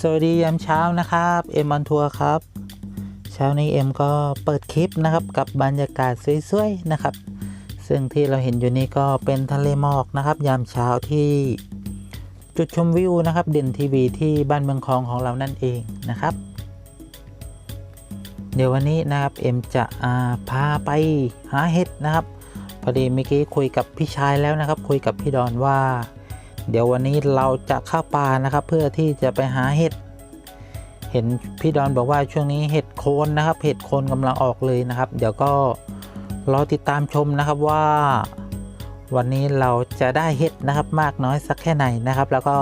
สวัสดียามเช้านะครับเอ็มออนทัวร์ครับ เช้านี้เอ็มก็เปิดคลิปนะครับกับบรรยากาศสวยๆนะครับ ซึ่งที่เราเห็นอยู่นี้ก็เป็นทะเลหมอกนะครับ ยามเช้าที่จุดชมวิวนะครับเด่นทีวีที่บ้านเมืองคลองของเรานั่นเองนะครับ เดี๋ยววันนี้นะครับเอ็มจะาพาไปหาเห็ดนะครับพอดีเมื่อกี้คุยกับพี่ชายแล้วนะครับ คุยกับพี่ดอนว่า เดี๋ยววันนี้เราจะเข้าป่านะครับ เพื่อที่จะไปหาเห็ด เห็นพี่ดอนบอกว่าช่วงนี้เห็ดโคนนะครับ เห็ดโคนกำลังออกเลยนะครับ เดี๋ยวก็รอติดตามชมนะครับว่า วันนี้เราจะได้เห็ดนะครับมากน้อยสักแค่ไหนนะครับ แล้วก็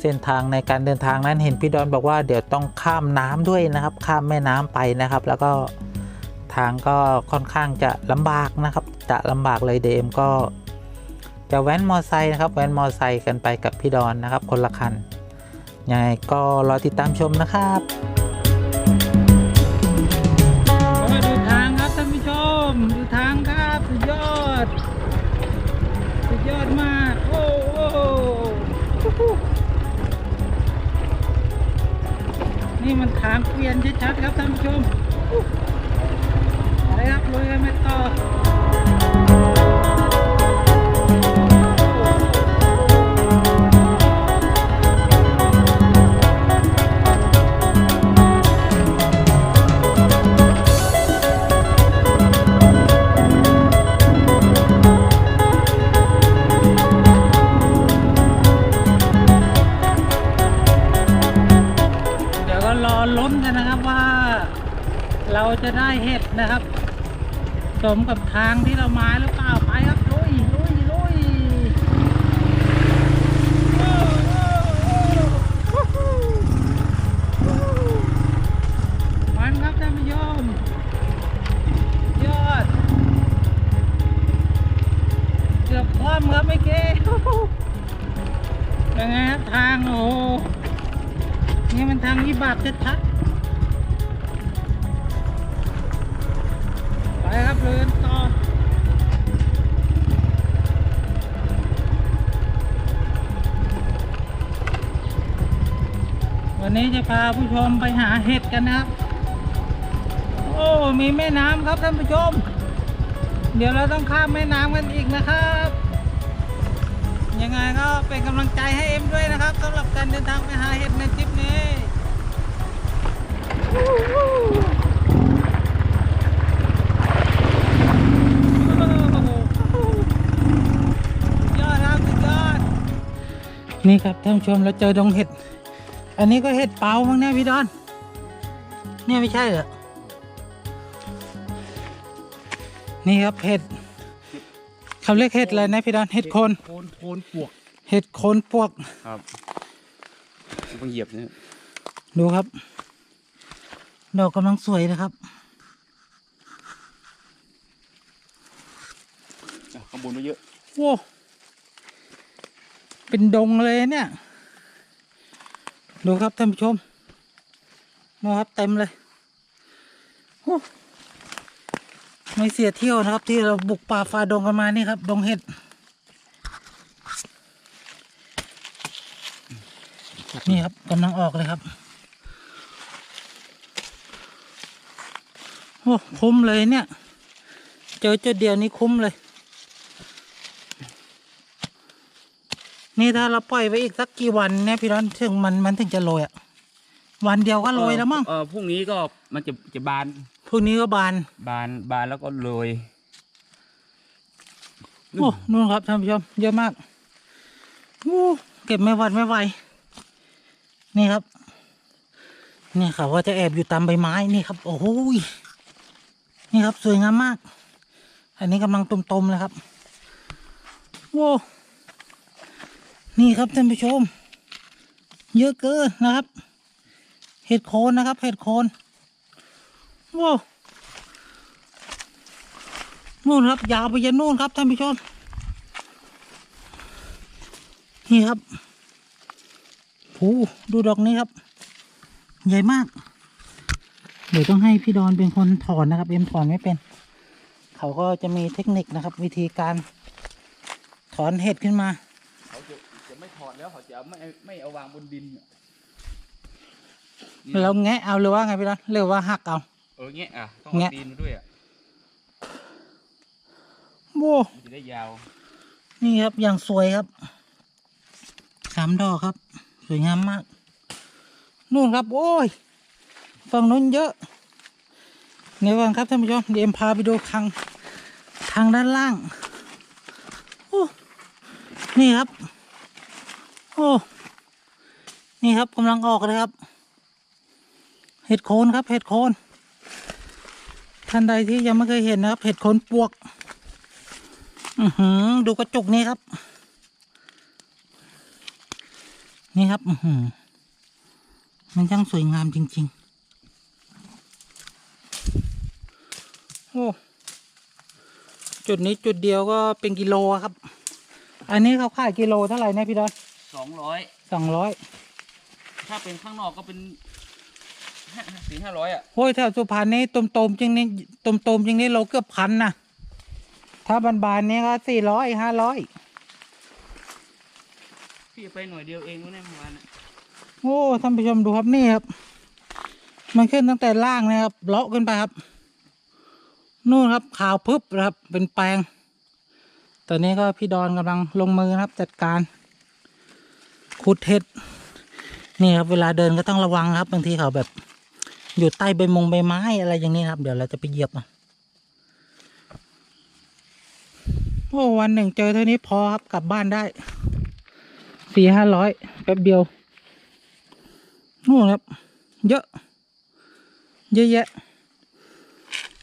เส้นทางในการเดินทางนั้นเห็นพี่ดอนบอกว่าเดี๋ยวต้องข้ามน้ำด้วยนะครับ ข้ามแม่น้ำไปนะครับ แล้วก็ทางก็ค่อนข้างจะลำบากนะครับ จะลำบากเลยเดมก็ จะแว้นมอไซค์นะครับ แว้นมอไซค์กันไปกับพี่ดอนนะครับ คนละคัน ยังไงก็รอติดตามชมนะครับมาดูทางครับท่านผู้ชม ดูทางครับสุดยอด สุดยอดมาก โอ้โหนี่มันทางเกวียนชัดๆครับท่านผู้ชมอะไรครับลุยกันไปต่อ จะได้เห็ดนะครับ สมกับทางที่เรามาหรือเปล่าไปครับ วันนี้จะพาผู้ชมไปหาเห็ดกันนะครับ โอ้ มีแม่น้ำครับท่านผู้ชม เดี๋ยวเราต้องข้ามแม่น้ำกันอีกนะครับ ยังไงก็เป็นกำลังใจให้เอ็มด้วยนะครับสำหรับการเดินทางไปหาเห็ดในทริปนี้นี่ครับท่านผู้ชมเราเจอดงเห็ด อันนี้ก็เห็ดเปามั้งเนี่ยพี่ดอน เนี่ยไม่ใช่เหรอ นี่ครับเห็ดเขาเรียกเห็ดอะไรนะพี่ดอน เห็ดโคน โคนโคนปวก เห็ดโคนปวก ครับต้องเหยียบเนี่ยดูครับ ดอกกำลังสวยนะครับอะข้างบนไว้เยอะ โว้ เป็นดงเลยเนี่ย ดูครับท่านผู้ชมดูครับเต็มเลยโอ้ไม่เสียเที่ยวนะครับ ที่เราบุกป่าฝ่าดงกันมานี่ครับ ดงเห็ดนี่ครับกำลังออกเลยครับโอ้คุ้มเลยเนี่ย เจอจุดเดียวนี้คุ้มเลย นี่ถ้าเราปล่อยไว้อีกสักกี่วันเนี่ยพี่ร้อนถึงมันมันถึงจะโรยอะ วันเดียวก็โรยแล้วมั้งเออพรุ่งนี้ก็มันจะจะบานพรุ่งนี้ก็บาน บานบานแล้วก็โรยโอ้นู่นครับท่านผู้ชมเยอะมากโอ้เก็บไม่หวัดไม่ไหวนี่ครับ นี่เขาว่าจะแอบอยู่ตามใบไม้นี่ครับ โอ้โหยนี่ครับสวยงามมาก อันนี้กำลังตมๆเลยครับโว้ นี่ครับท่านผู้ชม เยอะเกินนะครับ เห็ดโคนนะครับ เห็ดโคนว้าวนู่นครับ ยาวไปยันนู่นครับท่านผู้ชม นี่ครับโอ้ดูดอกนี้ครับ ใหญ่มาก เดี๋ยวต้องให้พี่ดอนเป็นคนถอนนะครับ เอ็มถอนไม่เป็น เขาก็จะมีเทคนิคนะครับ วิธีการถอนเห็ดขึ้นมา เขาจะจะไม่ถ อดแล้วเขาจะไม่ไม่เอาวางบนดินแล้วแงะเอาหรือว่าไงพี่ดอนหรือว่าหักเอา เออเงี้ยอะต้องแงะเอาตีนมาด้วยอะโอ้มันจะได้ยาวนี่ครับอย่างสวยครับสามดอกครับ สวยงามมากนู่นครับ โอ้ยฝั่งนู้นเยอะเดี๋ยวก่อนครับท่านผู้ชมเดี๋ยวเอ็มพาไปดูทางทางด้านล่างโอ้นี่ครับ โอ้ นี่ครับกำลังออกเลยครับ เห็ดโคนครับ เห็ดโคน ท่านใดที่ยังไม่เคยเห็นนะครับ เห็ดโคนปวก อือหือ ดูกระจุกนี้ครับ นี่ครับ อือหือ มันช่างสวยงามจริง ๆ โอ้ จุดนี้จุดเดียวก็เป็นกิโลครับอันนี้เขาขายกิโลเท่าไหร่เนี่ยพี่ดอน สองร้อยสองร้อยถ้าเป็นข้างนอกก็เป็นห้าสี่ห้าร้อยอะโอ้ยแถวสุพรรณนี่ตมตมๆจริงนี่ตมตมๆจริงนี่โลเกือบพันนะถ้าบานๆนี่ก็สี่ร้อยห้าร้อยพี่ไปหน่อยเดียวเองวะเนี่ยเมื่อวานน่ะโอ้ท่านผู้ชมดูครับนี่ครับ มันขึ้นตั้งแต่ล่างนะครับเลาะขึ้นไปครับ นู่นครับขาวพึบนะครับเป็นแปลงตอนนี้ก็พี่ดอนกำลังลงมือนะครับจัดการ ขุดเห็ดนี่ครับเวลาเดินก็ต้องระวังครับบางทีเขาแบบ อยู่ใต้ใบมงใบไม้อะไรอย่างนี้ครับ เดี๋ยวเราจะไปเหยียบอะโอ้วันหนึ่งเจอเท่านี้พอครับกลับบ้านได้สี่ห้าร้อยแป๊บเดียวนู่นครับ เยอะ เยอะแยะ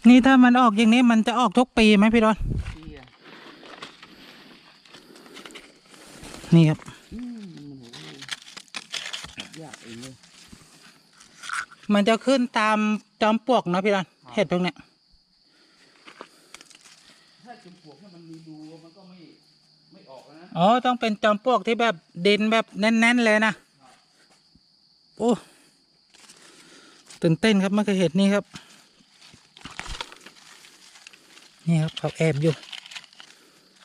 นี่ถ้ามันออกอย่างนี้มันจะออกทุกปีไหมพี่ดอนพี่อะนี่ครับ อืมมันโหยากเองเลย มันจะขึ้นตามจอมปลวกเนอะพี่ดอนเห็ดตรงเนี้ยถ้าจมปลวกให้มันมีรูมันก็ไม่ไม่ออกแล้วนะอ๋อต้องเป็นจอมปลวกที่แบบดินแบบแน่น ๆ เลยนะโอ้ตื่นเต้นครับไม่เคยเห็นนี่ครับ นี่ครับเขาแอบอยู่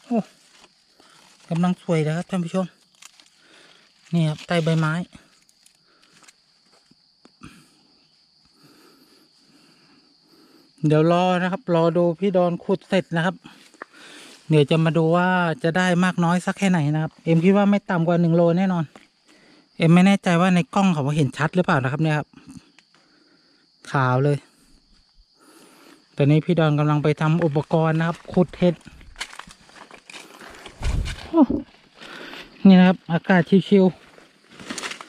โอ้กำลังสวยเลยครับท่านผู้ชมนี่ครับใต้ใบไม้ เดี๋ยวรอนะครับ รอดูพี่ดอนขุดเสร็จนะครับ เดี๋ยวจะมาดูว่าจะได้มากน้อยสักแค่ไหนนะครับ เอ็มคิดว่าไม่ต่ำกว่าหนึ่งโลแน่นอน เอ็มไม่แน่ใจว่าในกล้องเขาเห็นชัดหรือเปล่านะครับเนี่ยครับ ขาวเลย ตอนนี้พี่ดอนกำลังไปทำอุปกรณ์นะครับ ขุดเห็ดนี่นะครับ อากาศชิว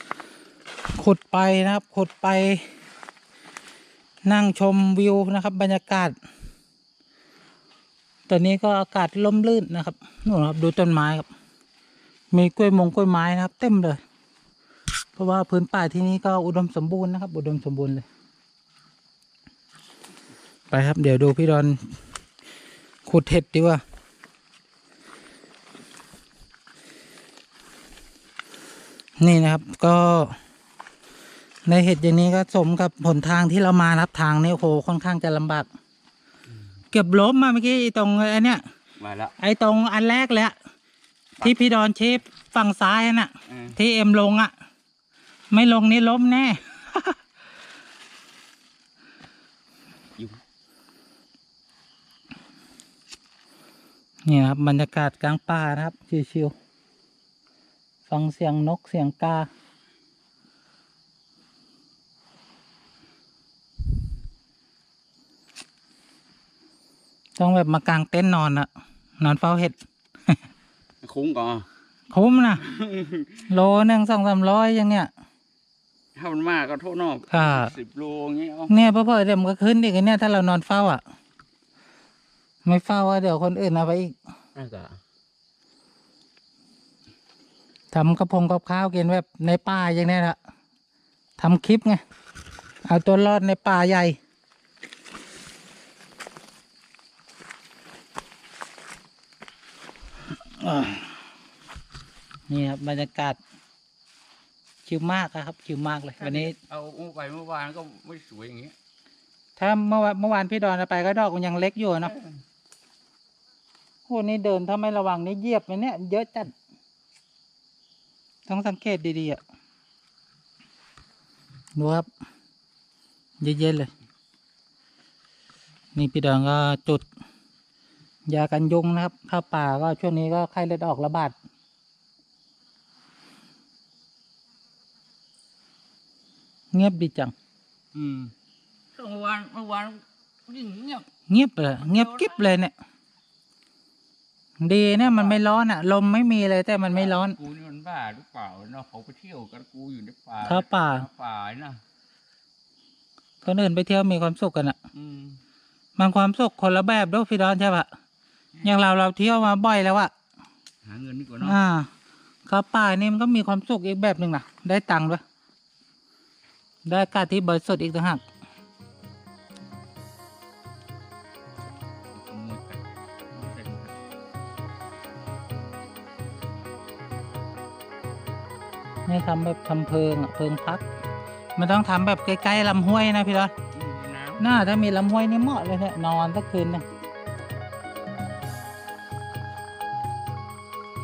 ๆขุดไปนะครับ ขุดไป นั่งชมวิวนะครับ บรรยากาศ ตอนนี้ก็อากาศล่มลื่นนะครับนู่นครับดูต้นไม้ครับ มีกล้วยมงกล้วยไม้นะครับ เต็มเลย เพราะว่าพื้นป่าที่นี่ก็อุดมสมบูรณ์นะครับ อุดมสมบูรณ์เลย ไปครับ เดี๋ยวดูพี่ดอนขุดเห็ดดีกว่านี่นะครับก็ ในเห็ดอย่างนี้ก็สมกับหนทางที่เรามานะครับทางนี้โอ้โหค่อนข้างจะลำบากเก็บล้มมาเมื่อกี้ไอ้ตรงไอ้เนี่ยมาแล้ว ไอ้ตรงอันแรกเลยอะที่พี่ดอนชี้ฝั่งซ้ายน่ะ อืม ที่เอ็มลงอะไม่ลงนี่ล้มแน่อยู่นี่นะครับบรรยากาศกลางป่านะครับชิวๆฟังเสียงนกเสียงกา ต้องแบบมากางเต็นท์นอนอะนอนเฝ้าเห็ด คุ้งก่อนคุ้มนะโลหนึ่งสองสามร้อยอย่างเนี้ยถ้ามันมากก็โทษนอกค่ะสิบโลอย่างเงี้ยเอาเนี่ยพอเผื่อเดี๋ยวมันก็ขึ้นอีกอะเนี่ยถ้าเรานอนเฝ้าอะ ไม่เฝ้าอะเดี๋ยวคนอื่นเอาไปอีกน่าจะทำกระพงกับข้าวกินแบบในป่าอย่างเนี้ยละทำคลิปไง เอาตัวรอดในป่าใหญ่ อ่า นี่ครับบรรยากาศชิวมากอะครับชิวมากเลย วันนี้ เอาเมื่อไปเมื่อวานก็ไม่สวยอย่างเงี้ยถ้าเมื่อวานเมื่อวานพี่ดอนเอาไปก็ดอกมันยังเล็กอยู่เนอะโอ้นี่เดินถ้าไม่ระวังนี่เหยียบมันเนี่ยเยอะจัดต้องสังเกตดีๆอะดูครับเย็นๆเลย นี่พี่ดอนก็จุด ยากันยุงนะครับเข้าป่าก็ช่วงนี้ก็ไข้เลือดออกระบาดเงียบดีจัง อืมเมื่อวานเมื่อวานยิ่งเงียบ เงียบเลยเงียบกิ๊บเลยเนี่ย ดีเนี่ยมันไม่ร้อนอะ ลมไม่มีเลยแต่มันไม่ร้อน กูนี่มันบ้าหรือเปล่าเนาะเขาไปเที่ยวกันกูอยู่ในป่าเข้าป่าเข้ป่านะคนอื่นไปเที่ยวมีความสุขกันอะ อืมมันความสุขคนละแบบด้วยพี่ดอนใช่ปะ อย่างเราเราเที่ยวมาบ่อยแล้วอะหาเงินดีกว่าเนาะอ่าเข้าป่านี่มันก็มีความสุขอีกแบบหนึ่งนะได้ตังค์ด้วย ได้อากาศที่บริสุทธิ์อีกต่างหากขโมยกัดขโมยกัดนี่ทำแบบทำเพิงอะเพิงพัก มันต้องทำแบบใกล้ๆลำห้วยนะพี่ดอนอืมน้ำน่าถ้ามีลำห้วยนี่เหมาะเลยเนี่ยนอนสักคืนหนึง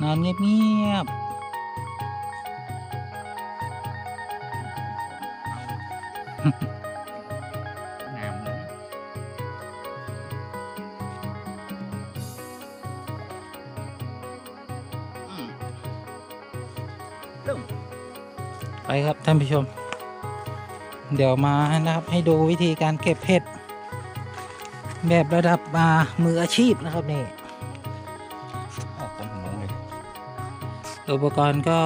นอนเงียบน้ำเลยนะอืมเริ่มๆไปครับท่านผู้ชม เดี๋ยวมานะครับให้ดูวิธีการเก็บเห็ดแบบระดับมามืออาชีพนะครับนี่ อุปกรณ์ก็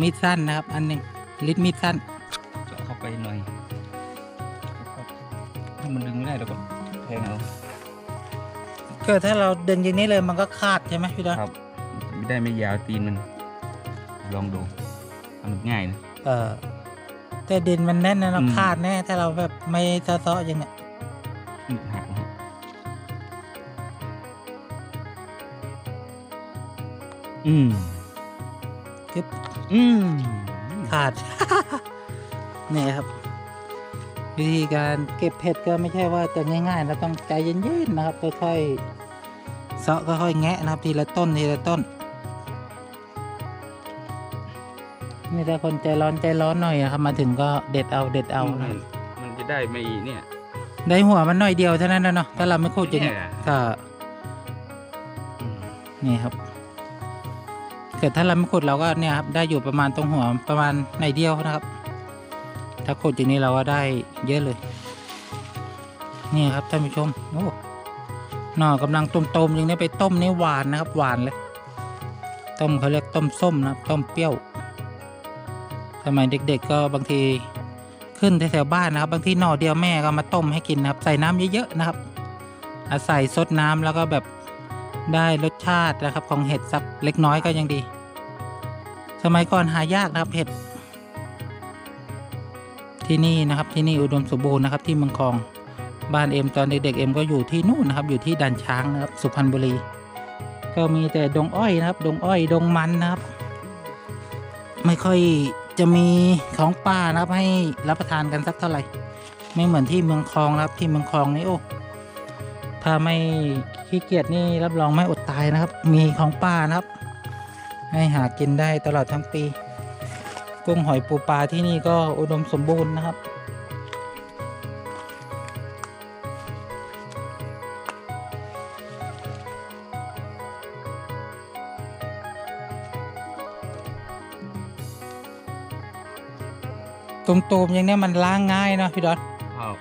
มีดสั้นนะครับ อันหนึ่งลิดมีดสั้นเจาะเข้าไปหน่อยถ้ามันดึงไม่ได้เราก็แทงเอาก็ถ้าเราดึงอย่างนี้เลยมันก็ขาดใช่ไหมพี่ดอนครับ ไม่ได้ไม่ยาวตีนมัน ลองดูทำง่ายนะเออแต่ดินมันแน่นนะเราอืมขาดแน่ถ้าเราแบบไม่เซาะๆอย่างเนี้ยอืมหักนะฮะอืมกึบ อืมขาด นี่ครับ วิธีการเก็บเห็ดก็ไม่ใช่ว่าจะง่ายๆเราต้องใจเย็นๆนะครับค่อยๆเซาะค่อยๆแงะนะครับ ทีละต้นทีละต้น นี่ถ้าคนใจร้อนใจร้อนหน่อยอะครับ มาถึงก็เด็ดเอาเด็ดเอานะมันจะได้ไม่เนี่ย ได้หัวมันหน่อยเดียวเท่านั้นนะเนาะถ้าเราไม่ขุดอย่างนี้เนี่ยก็อืมนี่ครับ เกิดถ้าเราไม่ขุดเราก็เนี่ยครับได้อยู่ประมาณตรงหัวประมาณในเดียวนะครับ ถ้าขุดอย่างนี้เราก็ได้เยอะเลยนี่ครับท่านผู้ชมโอ้หน่อกำลังต้มๆอย่างนี้ไปต้มนี่หวานนะครับ หวานเลยต้มเขาเรียกต้มส้มนะครับต้มเปรี้ยวสมัยเด็ก ๆ ก็บางทีขึ้นแถวๆบ้านนะครับ บางทีหน่อเดียวแม่ก็มาต้มให้กินนะครับ ใส่น้ำเยอะๆนะครับอาศัยซดน้ำแล้วก็แบบ ได้รสชาตินะครับของเห็ดสักเล็กน้อยก็ยังดี สมัยก่อนหายากนะครับเห็ด ที่นี่นะครับที่นี่อุดมสมบูรณ์นะครับที่เมืองคลองบ้านเอ็มตอนเด็กๆเอ็มก็อยู่ที่นู่นนะครับอยู่ที่ดันช้างนะครับสุพรรณบุรี ก็มีแต่ดงอ้อยนะครับ ดงอ้อยดงมันนะครับ ไม่ค่อยจะมีของป่านะครับให้รับประทานกันสักเท่าไหร่ ไม่เหมือนที่เมืองคลองนะครับที่เมืองคลองนี่โอ้ ถ้าไม่ขี้เกียจนี่รับรองไม่อดตายนะครับ มีของป่านะครับ ให้หากินได้ตลอดทั้งปี กุ้งหอยปูปลาที่นี่ก็อุดมสมบูรณ์นะครับตุ่มๆอย่างเนี้ยมันล้างง่ายเนาะพี่ดอนครับ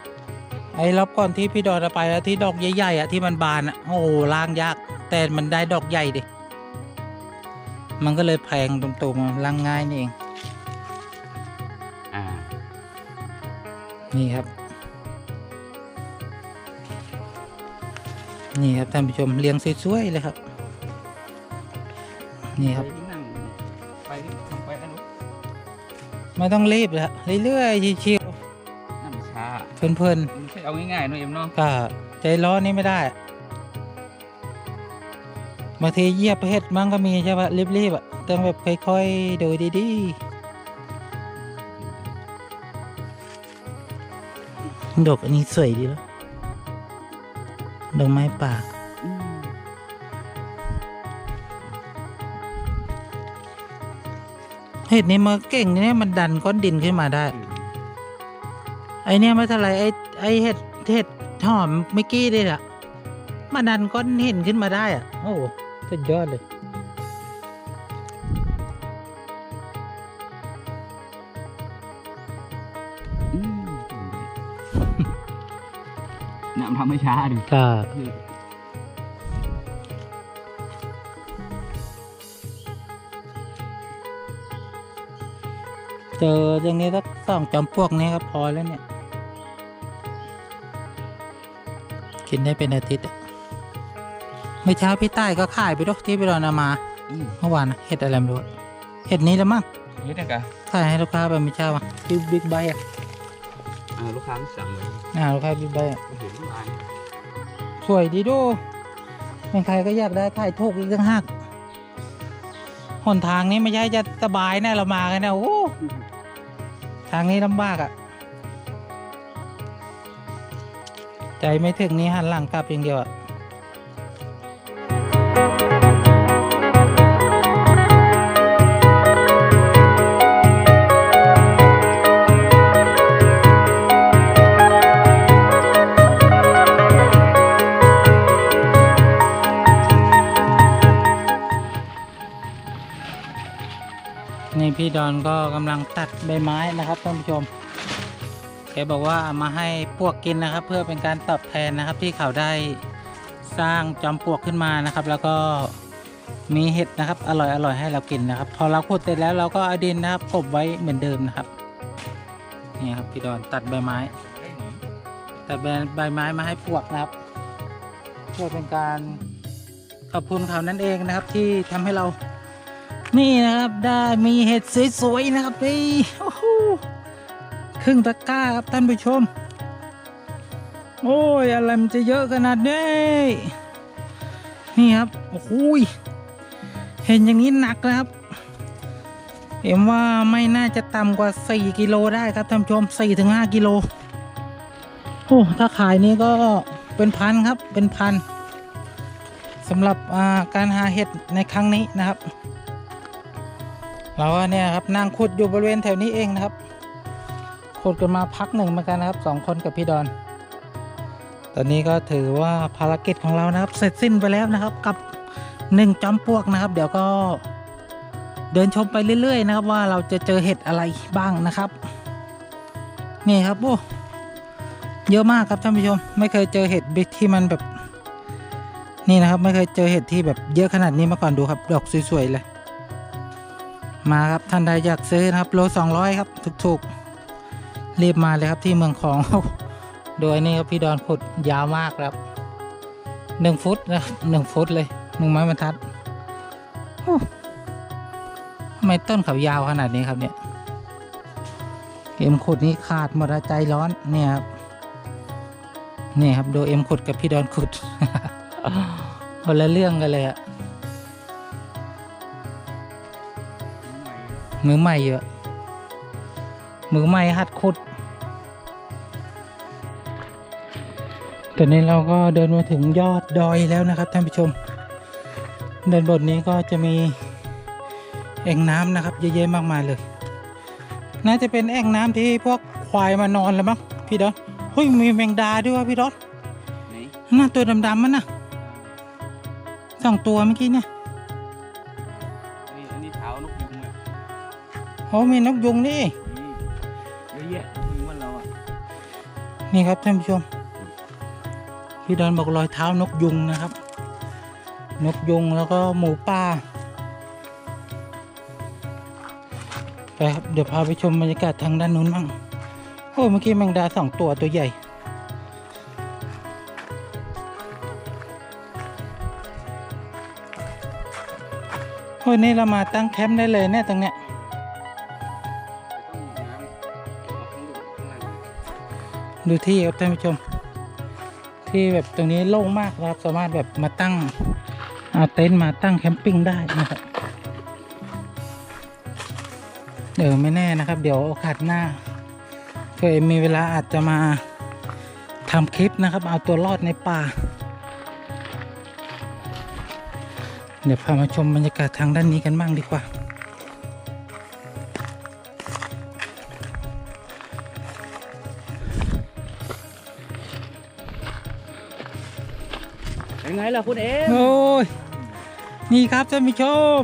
อ้รอบก่อนที่พี่ดอนเอาไปแล้วที่ดอกใหญ่ๆอะที่มันบานอะโอ้โหล้างยาก แต่มันได้ดอกใหญ่ดิ มันก็เลยแพงตุ่มๆล้างง่ายนี่เอง อ่า นี่ครับ นี่ครับท่านผู้ชมเลี้ยงสวยๆเลยครับ นี่ครับ ไปที่นั่งไปที่ทำไปแล้วนุ๊กไม่ต้องรีบเลยฮะเรื่อยๆชิวนั่นมันช้าๆเพลินมันไม่ใช่ เอาง่ายๆเนอะเอ็มเนาะๆก็ใจร้อนนี่ไม่ได้บางทีเหยียบเห็ดมั่งก็มีใช่ปะรีบๆอะต้องแบบค่อยๆดูดีๆดอกอันนี้สวยดีแล้วดอกไม้ป่าเห็ดนี้มาเก่งเนี่ยมันดันก้อนดินขึ้นมาได้ ไอเนี่ยไม่เท่าไหรไอไอเห็ดเห็ดหอมเมื่อกี้เลยอะมาดันก้อนเห็นขึ้นมาได้อะโอ้โหสุดยอดเลยอืมเนี่ยมันทำให้ช้าดิครับเจออย่างนี้สักสองจอมปลวกนี้ก็พอแล้วเนี่ย กินได้เป็นอาทิตย์อะเมื่อเช้าพี่ใต้ก็ขายไปด้วยที่ไปรอนเอามาอืมเมื่อวานนะเห็ดอะไรไม่รู้อะเห็ดนี้แล้วมั้งนี่นะกะขายให้ลูกค้าไปเมื่อเช้าอะที่บิ๊กไบอะอ่าลูกค้าสั่งเลยอ่าลูกค้าบิ๊กไบอะโอ้โหลายสวยดีดูเป็นใครก็อยากได้ถ่ายถูกอีกตั้งหากหนทางนี้ไม่ใช่จะสบายนะเรามากันนะโอ้ทางนี้ลำบากอะ ใจไม่ถึงนี้หันหลังกลับอย่างเดียวอะนี่พี่ดอนก็กำลังตัดใบไม้นะครับท่านผู้ชม แกบอกว่าเอามาให้พวกกินนะครับ เพื่อเป็นการตอบแทนนะครับที่เขาได้สร้างจอมปลวกขึ้นมานะครับ แล้วก็มีเห็ดนะครับ อร่อยอร่อยให้เรากินนะครับ พอเราขุดเสร็จแล้วเราก็เอาดินนะครับกบไว้เหมือนเดิมนะครับนี่ครับพี่ดอนตัดใบไม้ ตัดใบใบไม้มาให้พวกนะครับเพื่อเป็นการขอบคุณเขานั่นเองนะครับ ที่ทำให้เรา นี่นะครับได้มีเห็ดสวยๆนะครับนี่โอ้โห ครึ่งตะกร้าครับท่านผู้ชม โอ้ยอะไรมันจะเยอะขนาดนี้นี่ครับโอ้โหยเห็นอย่างนี้หนักนะครับ เห็นว่าไม่น่าจะต่ำกว่า 4 กิโลได้ครับท่านผู้ชม4-5กิโลโอ้ถ้าขายนี้ก็เป็นพันครับเป็นพันสำหรับการหาเห็ดในครั้งนี้นะครับ เราก็เนี่ยครับนั่งขุดอยู่บริเวณแถวนี้เองนะครับ ขุดกันมาพักหนึ่งเหมือนกันนะครับสองคนกับพี่ดอน ตอนนี้ก็ถือว่าภารกิจของเรานะครับ เสร็จสิ้นไปแล้วนะครับ กับหนึ่งจอมปลวกนะครับ เดี๋ยวก็เดินชมไปเรื่อย ๆ นะครับ ว่าเราจะเจอเห็ดอะไรบ้างนะครับ นี่ครับโอ้เยอะมากครับท่านผู้ชม ไม่เคยเจอเห็ดบิ๊กที่มันแบบ นี่นะครับ ไม่เคยเจอเห็ดที่แบบเยอะขนาดนี้มาก่อนดูครับ ดอกสวยๆเลย มาครับท่านใดอยากซื้อนะครับโลสองร้อยครับถูกๆ รีบมาเลยครับที่เมืองของ โดยนี่ครับพี่ดอนขุดยาวมากครับหนึ่งฟุตนะครับหนึ่งฟุตเลยหนึ่งไม้บรรทัดโอ้ทำไมต้นเขายาวขนาดนี้ครับเนี่ย เอ็มขุดนี่ขาดหมดใจร้อนเนี่ยครับนี่ครับดูเอ็มขุดกับพี่ดอนขุดคนละเรื่องกันเลยอะมือใหม่เยอะ มือใหม่หัดขุดตอนนี้เราก็เดินมาถึงยอดดอยแล้วนะครับท่านผู้ชมด้านบนนี้ก็จะมีแอ่งน้ำนะครับ เยอะแยะมากมายเลย น่าจะเป็นแอ่งน้ำที่พวกควายมานอนแล้วมั้งพี่ดอนเฮ้ยมีแมงดาด้วยวะพี่ดอนไหนน่าตัวดำๆมันน่ะสองตัวเมื่อกี้เนี่ยอันนี้อันนี้เท้านกยุงอะโอ้มีนกยุงนี่นี่ นี่ครับท่านผู้ชม พี่ดอนบอกรอยเท้านกยุงนะครับ นกยุงแล้วก็หมูป่าไปครับเดี๋ยวพาไปชมบรรยากาศทางด้านนู้นบ้างโอ้เมื่อกี้แมงดาสองตัวตัวใหญ่โอ้ยนี่เรามาตั้งแคมป์ได้เลยเนี่ยตรงเนี้ย ดูที่ครับท่านผู้ชม ที่แบบตรงนี้โล่งมากนะครับ สามารถแบบมาตั้งเอาเต็นท์มาตั้งแคมปิ้งได้นะครับเดี๋ยวไม่แน่นะครับ เดี๋ยวโอกาสหน้าเพื่อมีเวลาอาจจะมาทำคลิปนะครับ เอาตัวรอดในป่า เดี๋ยวพามาชมบรรยากาศทางด้านนี้กันบ้างดีกว่า ยังไงล่ะคุณเอ็มโอ้ยนี่ครับท่านผู้ชม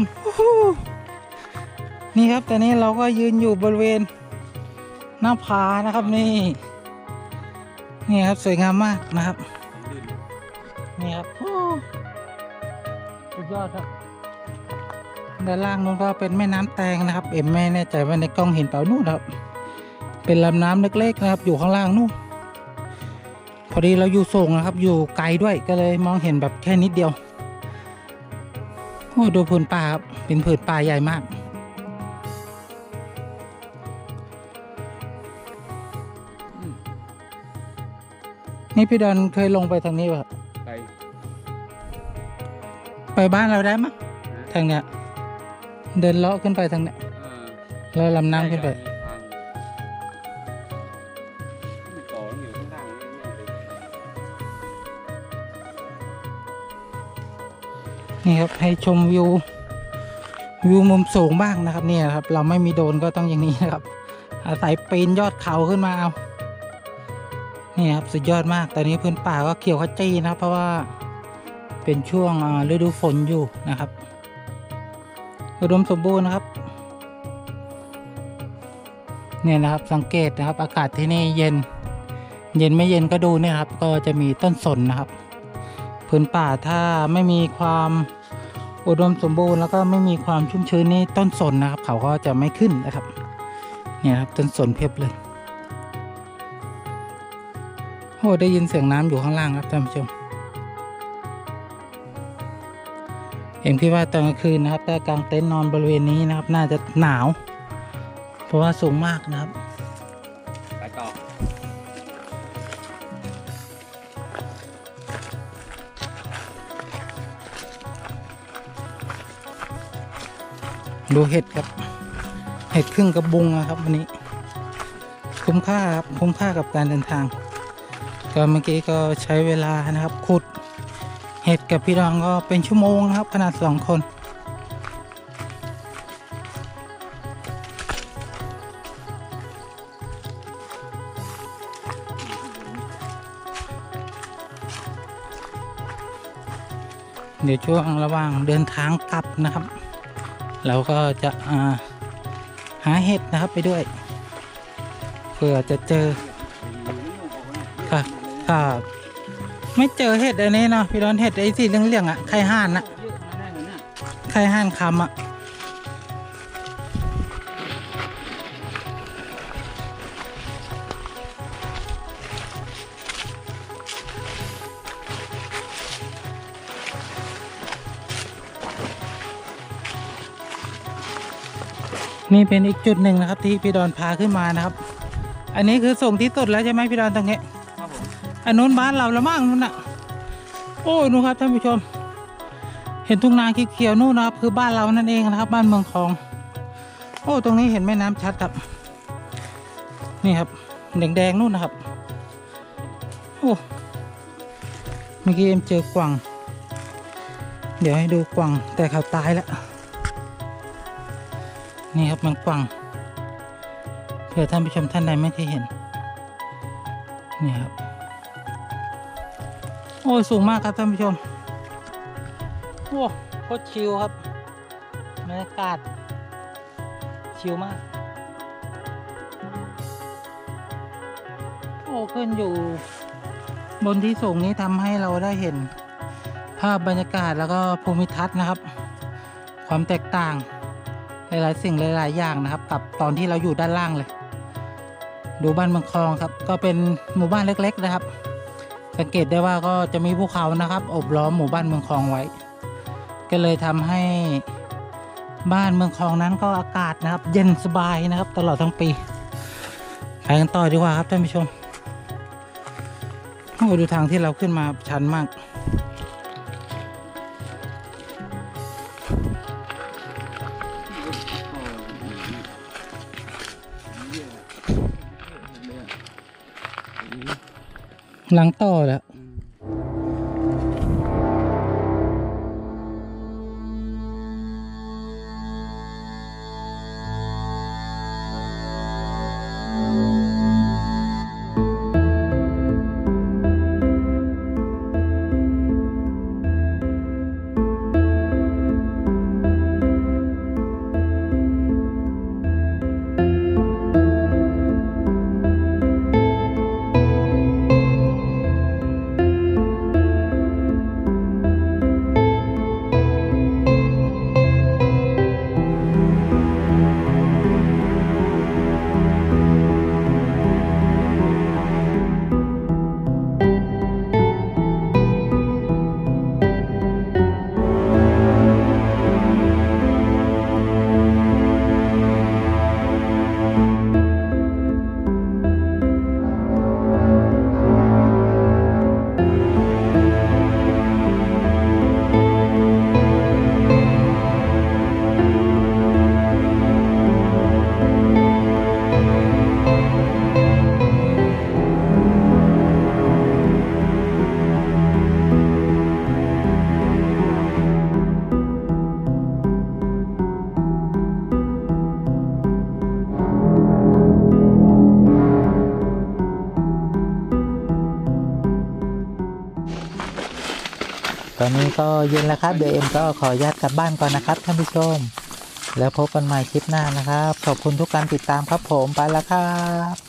นี่ครับตอนนี้เราก็ยืนอยู่บริเวณหน้าผานะครับนี่ นี่ครับสวยงามมากนะครับ นี่ครับสุดยอดครับด้านล่างนู้นก็เป็นแม่น้ำแตงนะครับ เอ็มไม่แน่ใจว่าในกล้องเห็นเปล่านู่นครับ เป็นลำน้ำเล็กๆนะครับ อยู่ข้างล่างนู่น อดีเราอยู่สูงนะครับ อยู่ไกลด้วยก็เลยมองเห็นแบบแค่นิดเดียวโอ้ดูผืนป่าครับเป็นผืนป่าใหญ่มาก นี่พี่ดอนเคยลงไปทางนี้ป่ะไปไปบ้านเราได้มั้ยทางเนี้ย เดินเลาะขึ้นไปทางเนี้ยอ่าแล้วลำน้ำขึ้นไป นี่ครับให้ชมวิววิวมุมสูงบ้างนะครับเนี่ยครับ เราไม่มีโดนก็ต้องอย่างนี้นะครับ อาศัยปีนยอดเขาขึ้นมาเอานี่ครับสุดยอดมากตอนนี้พื้นป่าก็เขียวขจีนะครับเพราะว่าเป็นช่วงฤดูฝนอยู่นะครับอุดมสมบูรณ์นะครับ เนี่ยนะครับสังเกตนะครับ อากาศที่นี่เย็น เย็นไม่เย็นก็ดูเนี่ยครับ ก็จะมีต้นสนนะครับ พื้นป่าถ้าไม่มีความ อุดมสมบูรณ์แล้วก็ไม่มีความชุ่มชื้นนี่ต้นสนนะครับ เขาก็จะไม่ขึ้นนะครับเนี่ยครับต้นสนเพียบเลยโอ้ได้ยินเสียงน้ำอยู่ข้างล่างครับท่านผู้ชมเห็นพี่ว่าตอนกลางคืนนะครับถ้ากางเต็นท์นอนบริเวณนี้นะครับ น่าจะหนาว เพราะว่าสูงมากนะครับ ดูเห็ดครับ เห็ดครึ่งกระบุงนะครับวันนี้ คุ้มค่าครับคุ้มค่ากับการเดินทาง ก็เมื่อกี้ก็ใช้เวลานะครับขุด เห็ดกับพี่รองก็เป็นชั่วโมงนะครับขนาดสองคนเดี๋ยวช่วงระหว่างเดินทางกลับนะครับ เราก็จะาหาเห็ดนะครับไปด้วย เผื่อจะเจอค่ะค่ะไม่เจอเห็ดอันนี้เนาะพี่ดอนเห็ดไอ้สีเหลืองๆอะไข่ห่านอะไข่ห่านคำอะ นี่เป็นอีกจุดหนึ่งนะครับ ที่พี่ดอนพาขึ้นมานะครับ อันนี้คือส่งที่สุดแล้วใช่ไหมพี่ดอนตรงนี้ครับผมอันนู้นบ้านเราละมั่งนู่นน่ะ โอ้ยนู่นครับท่านผู้ชม เห็นทุ่งนาเขียวๆนู่นนะครับ คือบ้านเรานั่นเองนะครับ บ้านเมืองคลอง โอ้ตรงนี้เห็นแม่น้ำชัดครับ นี่ครับแดงๆนู่นนะครับ โอ้เมื่อกี้เอ็มเจอกวางเดี๋ยวให้ดูกวางแต่เขาตายแล้ว นี่ครับมันกวางเผื่อท่านผู้ชมท่านใดไม่เคยเห็น นี่ครับ โอ้ยสูงมากครับท่านผู้ชมโอ้โคตรชิลครับบรรยากาศชิลมาก โอ้ขึ้นอยู่ บนที่สูงนี้ทำให้เราได้เห็น ภาพบรรยากาศแล้วก็ภูมิทัศน์นะครับ ความแตกต่าง หลายๆ สิ่งหลายๆอย่างนะครับกับตอนที่เราอยู่ด้านล่างเลย ดูบ้านเมืองคลองครับ ก็เป็นหมู่บ้านเล็ก ๆ นะครับ สังเกตได้ว่าก็จะมีภูเขานะครับอบล้อมหมู่บ้านเมืองคลองไว้ ก็เลยทำให้บ้านเมืองคลองนั้นก็อากาศนะครับ เย็นสบายนะครับ ตลอดทั้งปีไปกันต่อดีกว่าครับท่านผู้ชมโอ้ดูทางที่เราขึ้นมาชันมาก หลังต่อแล้ว เย็นแล้วครับ เดี๋ยวเอ็มก็ขออนุญาตกลับบ้านก่อนนะครับท่านผู้ชม แล้วพบกันใหม่คลิปหน้านะครับ ขอบคุณทุกการติดตามครับผมไปแล้วครับ